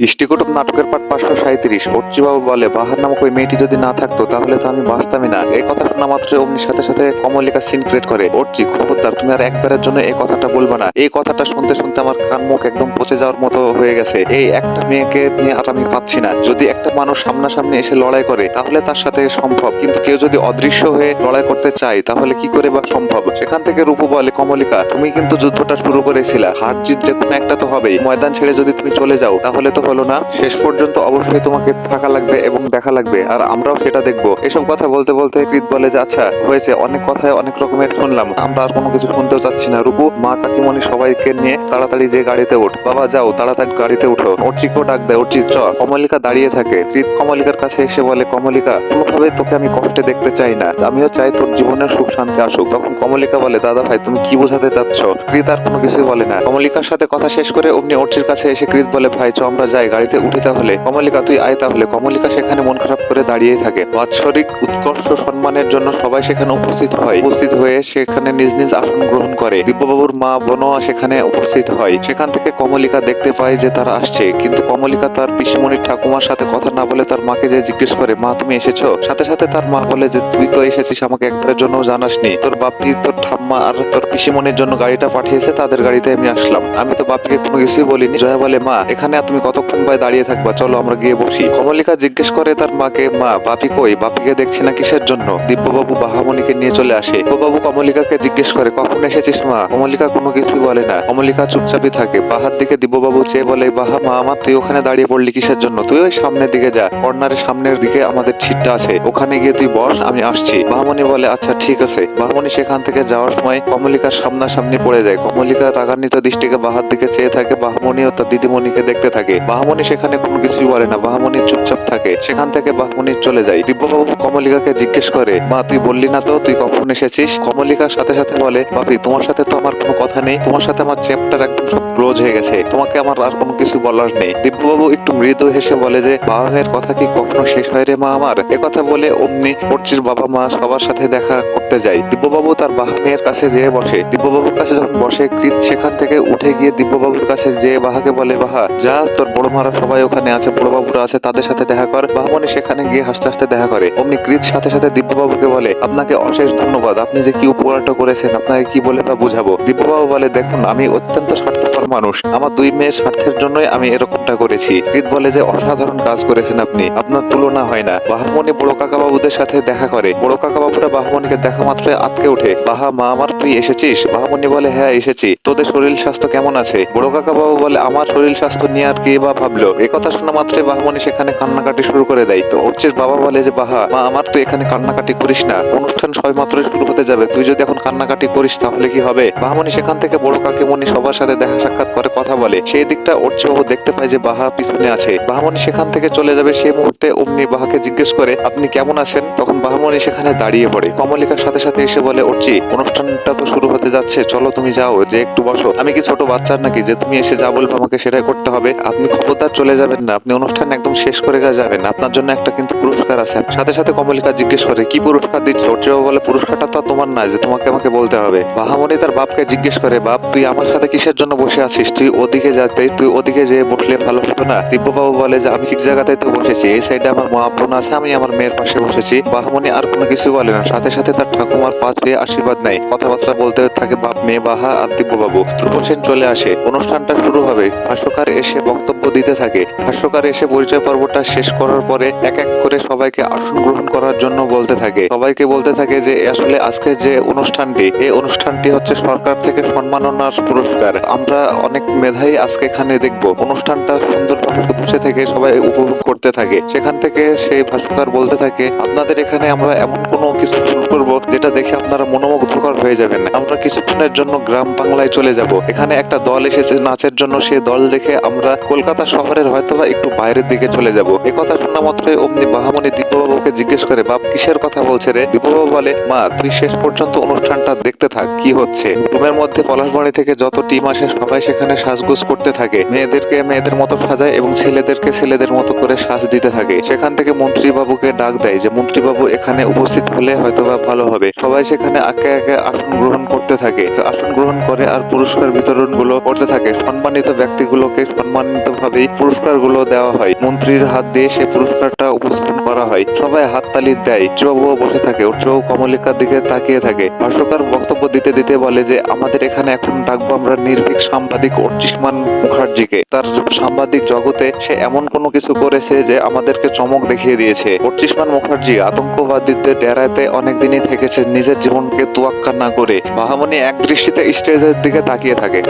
ইষ্টিকুটুম নাটকের পাঠ পাঁচশো সাঁত্রিশ অর্চিবাবু বলে, বাহার নামক ওই মেয়েটি যদি না থাকতো, তাহলে তো আমি বাঁচতামই না। এই কথা শোনা মাত্র অমনির সাথে সাথে কমলিকা সিন ক্রিয়েট করে। অর্চি, খবরদার, তুমি আর একবারের জন্য এই কথাটা বলবা না। এই কথাটা শুনতে শুনতে আমার কান মুখ একদম পচে যাওয়ার মতো হয়ে গেছে। এই একটা মেয়েকে নিয়ে আর আমি পাচ্ছি না। যদি একটা মানুষ সামনাসামনি এসে লড়াই করে, তাহলে তার সাথে সম্ভব। কিন্তু কেউ যদি অদৃশ্য হয়ে লড়াই করতে চায়, তাহলে কি করে বা সম্ভব? সেখান থেকে রূপু বলে, কমলিকা, তুমি কিন্তু যুদ্ধটা শুরু করেছিলা। হার জিত যে কোনো একটা তো হবেই। ময়দান ছেড়ে যদি তুমি চলে যাও, তাহলে তো হলো না, শেষ পর্যন্ত অবশ্যই তোমাকে থাকা লাগবে এবং দেখা লাগবে, আর আমরাও সেটা দেখব। এসব কথা বলতে বলতে কৃত বলে যে আচ্ছা হয়েছে, অনেক কথায় অনেক রকমের শুনলাম। আমরা আর কোনো কিছু শুনতেও চাচ্ছি না। রূপু, মা, কাকিমণি সবাইকে নিয়ে তাড়াতাড়ি যে গাড়িতে ওঠ বাবা, যাও, তাড়াতাড়ি গাড়িতে উঠো। অর্চিকেও ডাক দেয়, অর্চিত, চ। কমলিকা দাঁড়িয়ে থাকে। কৃত কমলিকার কাছে এসে বলে, কমলিকা, কোনোভাবে তোকে আমি কষ্টে দেখতে চাই না। আমিও চাই তোর জীবনের সুখ শান্তি আসুক। তখন কমলিকা বলে, দাদা ভাই, তুমি কি বোঝাতে চাচ্ছ? কৃত আর কোনো কিছু বলে না। কমলিকার সাথে কথা শেষ করে অমনি অর্চির কাছে এসে কৃত বলে, ভাই, চ, আমরা যাই গাড়িতে উঠি তাহলে। কমলিকা, তুই আয় তাহলে। কমলিকা সেখানে মন খারাপ করে দাঁড়িয়ে থাকে। বাৎসরিক উৎকর্ষ সম্মানের জন্য সবাই সেখানে উপস্থিত হয়। উপস্থিত হয়ে সেখানে নিজ নিজ আসন গ্রহণ করে। দিব্যবাবুর মা বনোয়া সেখানে উপস্থিত হয়। সেখান থেকে কমলিকা দেখতে পায় যে তারা আসছে। কিন্তু কমলিকা তার পিসিমণির ঠাকুমার সাথে কথা না বলে তার মাকে যে জিজ্ঞেস করে, মা, তুমি এসেছ? সাথে সাথে তার মা বলে যে, তুই তো এসেছিস, আমাকে একবারের জন্য জানাসনি। তোর বাপি, তোর ঠাম্মা আর তোর পিসিমণির জন্য গাড়িটা পাঠিয়েছে, তাদের গাড়িতে আমি আসলাম। আমি তো বাপিকে কোনো কিছুই বলিনি। জয়া বলে, মা, এখানে তুমি কতক্ষণ ভাই দাঁড়িয়ে থাকবা। চলো আমরা গিয়ে বসি। কমলিকা জিজ্ঞেস করে তার মাকে, মা, বাপি কই? বাপিকে দেখছি না কিসের জন্য? দিব্যবাবু বাহামণিকে নিয়ে চলে আসে। দিব্যবাবু কমলিকাকে জিজ্ঞেস করে, কখন এসেছিস, মা? কমলিকা কোনো কিছুই বলে না। কমলিকা চুপচাপই থাকে। বাহার দিকে দিব্যবাবু চেয়ে বলে, বাহা, মা, আমার তুই ওখানে দাঁড়িয়ে পড়লি কিসের জন্য? তুই ওই সামনের দিকে যা। কর্নারের সামনের দিকে আমাদের ছিটটা আছে। ওখানে গিয়ে তুই বস, আমি আসছি। বাহামণি বলে আচ্ছা ঠিক আছে। বাহামণি সেখান থেকে যাওয়ার সময় কমলিকার সামনাসামনি পড়ে যায়। কমলিকা রাগান্বিত দৃষ্টিকে বাহার দিকে চেয়ে থাকে। বাহামণি ও তার দিদিমণিকে দেখতে থাকে। বাহামণি সেখানে কোনো কিছুই বলে না। বাহামণি চুপচাপ থাকে। সেখান থেকে বাহামণি চলে যায়। দিব্যবাবু কমলিকাকে জিজ্ঞেস করে, মা, তুই বললি না তো? তুই কখন এসেছিস? কমলিকার সাথে সাথে বলে, বাপি, তোমার সাথে তো আমার কোনো কথা নেই। তোমার সাথে আমার চ্যাপ্টার একদম সব ক্লোজ হয়ে গেছে। তোমাকে আমার আর কোনো কিছু বলার নেই। দিব্যবাবু একটু মৃদু হেসে বলে যে বাবা মায়ের কথা কি কখনো শেষ হয় রে মা আমার? কথা বলে অমনি পড়ছির বাবা মা সবার সাথে দেখা করতে যায়। দিব্যবাবু তার বাবা মেয়ের কাছে যেয়ে বসে। দিব্যবাবুর কাছে যখন বসে, কৃত সেখান থেকে উঠে গিয়ে দিব্যবাবুর কাছে যেয়ে বাহাকে বলে, বাহা, যা তোর বড় মারা সবাই ওখানে আছে বড় বাবুরা আছে, তাদের সাথে দেখা কর। বাহমনি সেখানে গিয়ে হাসতে হাসতে দেখা করে। অমনি কৃত সাথে সাথে দিব্যবাবুকে বলে, আপনাকে অশেষ ধন্যবাদ। আপনি যে কি উপকারটা করেছেন, আপনাকে কি বলে বা বুঝাবো? দিব্যবাবু বলে, দেখুন, আমি অত্যন্ত মানুষ। আমার দুই মেয়ের স্বার্থের জন্যই আমি এরকমটা করেছি। কৃত বলে যে অসাধারণ কাজ করেছেন আপনি, আপনার তুলনা হয় না। বাহামণি বড় কাকা বাবুদের সাথে দেখা করে। বড় কাকা বাবুরা দেখা মাত্রই আটকে ওঠে। বাহা, মা আমার তুই এসেছিস? বাহামণি বলে হ্যাঁ এসেছি। তোদের শরীর স্বাস্থ্য কেমন আছে? বড় কাকা বাবু বলে, আমার শরীর স্বাস্থ্য নিয়ে আর কে বা ভাবলো? এই কথা শোনা মাত্রই বাহামণি সেখানে কান্নাকাটি শুরু করে দেয়। তো অর্চের বাবা বলে যে, বাহা, মা আমার তুই এখানে কান্নাকাটি করিস না। অনুষ্ঠান সবাই মাত্রই শুরু হতে যাবে। তুই যদি এখন কান্নাকাটি করিস তাহলে কি হবে? বাহামণি সেখান থেকে বড় কাকিমণি সবার সাথে দেখা সাক্ষাৎ করে কথা বলে। সেই দিকটা অর্চ বাবু দেখতে পায় যে বাহা পিছনে আছে। বাহামণি সেখান থেকে চলে যাবে সেই মুহূর্তে অমনি বাহাকে জিজ্ঞেস করে, আপনি কেমন আছেন? তখন বাহামণি সেখানে দাঁড়িয়ে পড়ে। কমলিকার সাথে সাথে এসে বলে অর্চি অনুষ্ঠানটা তো শুরু হতে যাচ্ছে। চলো তুমি যাও, যে একটু বসো। আমি কি ছোট বাচ্চার নাকি? যে তুমি এসে যা বলবে আমাকে সেটাই করতে হবে। আপনি খবরদার চলে যাবেন না। আপনি অনুষ্ঠান একদম শেষ করে যাবেন। আপনার জন্য একটা কিন্তু পুরস্কার আছে। সাথে সাথে কমলিকা জিজ্ঞেস করে, কি পুরস্কার দিচ্ছ? অর্চিবাবু বলে, পুরস্কারটা তো তোমার না যে তোমাকে আমাকে বলতে হবে। বাহামণি তার বাপকে জিজ্ঞেস করে, বাপ, তুই আমার সাথে কিসের জন্য বসে আছিস, তুই ওদিকে যাতে তুই ওদিকে যে বসলে ভালো হতো না? দিব্যবাবু বলে যে, আমি ঠিক জায়গাতে তো বসেছি, এই সাইডে আমার মা বোন আছে, আমি আমার মেয়ের পাশে বসেছি। বাহামণি আর কোনো কিছু বলে না। সাথে সাথে তার ঠাকুমার পাশ দিয়ে আশীর্বাদ নেয়। কথাবার্তা বলতে থাকে বাপ, মেয়ে, বাহা আর দিব্যবাবু। ধ্রুব সেন চলে আসে। অনুষ্ঠানটা শুরু হবে। ভাষ্যকার এসে বক্তব্য দিতে থাকে। ভাষ্যকার এসে পরিচয় পর্বটা শেষ করার পরে এক এক করে সবাইকে আসন গ্রহণ করার জন্য বলতে থাকে। সবাইকে বলতে থাকে যে, আসলে আজকে যে অনুষ্ঠানটি, এই অনুষ্ঠানটি হচ্ছে সরকার থেকে সম্মাননার পুরস্কার। আমরা অনেক মেধাই আজকে এখানে দেখব। অনুষ্ঠানটা সুন্দরভাবে বসে থেকে সবাই উপভোগ করতে থাকে। সেখান থেকে সেই ভাষ্যকার বলতে থাকে, আপনাদের এখানে আমরা এমন কোনো কিছু শুরু করব যেটা দেখে আপনারা মনোমুগ্ধকর হয়ে যাবেন আমরা কিছুক্ষণের জন্য গ্রাম বাংলায় চলে যাব। এখানে একটা দল এসেছে নাচের জন্য। সেই দল দেখে আমরা কলকাতা শহরের হয়তোবা একটু বাইরের দিকে চলে যাব। কথা শোনা মাত্রই অমনি বাহামণি দিব্যবাবুকে জিজ্ঞেস করে, বাপ, কিসের কথা বলছে রে? দিব্যবাবু বলে, মা, তুই শেষ পর্যন্ত অনুষ্ঠানটা দেখতে থাক, কি হচ্ছে? রুমের মধ্যে পলাশবাড়ি থেকে যত টিম আসে, সবাই সেখানে সাজগোজ করতে থাকে। মেয়েদেরকে মেয়েদের মতো সাজায় এবং ছেলেদেরকে ছেলেদের মতো করে সাজ দিতে থাকে। সেখান থেকে মন্ত্রী বাবুকে ডাক দেয় যে মন্ত্রী বাবু এখানে উপস্থিত হলে হয়তো বা ভালো হবে। সবাই সেখানে একে একে আসন গ্রহণ করতে থাকে। আসন গ্রহণ করে আর পুরস্কার বিতরণগুলো করতে থাকে। সম্মানিত ব্যক্তিগুলোকে সম্মানিত ভাবেই পুরস্কারগুলো দেওয়া হয়। মন্ত্রীর হাত দিয়ে সে পুরস্কারটা উপস্থাপন করা হয়। সবাই হাততালি দেয়। উচ্চবাবুও বসে থাকে। উচ্চবাবু কমলিকার দিকে তাকিয়ে থাকে। ভাষ্যকার বক্তব্য দিতে দিতে বলে যে, আমাদের এখানে এখন ডাকবো, আমরা নির্ভীক সাংবাদিক অর্চিষ্মান মুখার্জিকে। তার সাংবাদিক জগতে সে এমন কোনো কিছু করেছে যে আমাদেরকে চমক দেখিয়ে দিয়েছে। অর্চিষ্মান মুখার্জি আতঙ্কবাদীদের ডেরাতে অনেকদিনই থেকেছে, নিজের জীবনকে তোয়াক্কা না করে। মহামণি এক দৃষ্টিতে স্টেজের দিকে তাকিয়ে থাকে।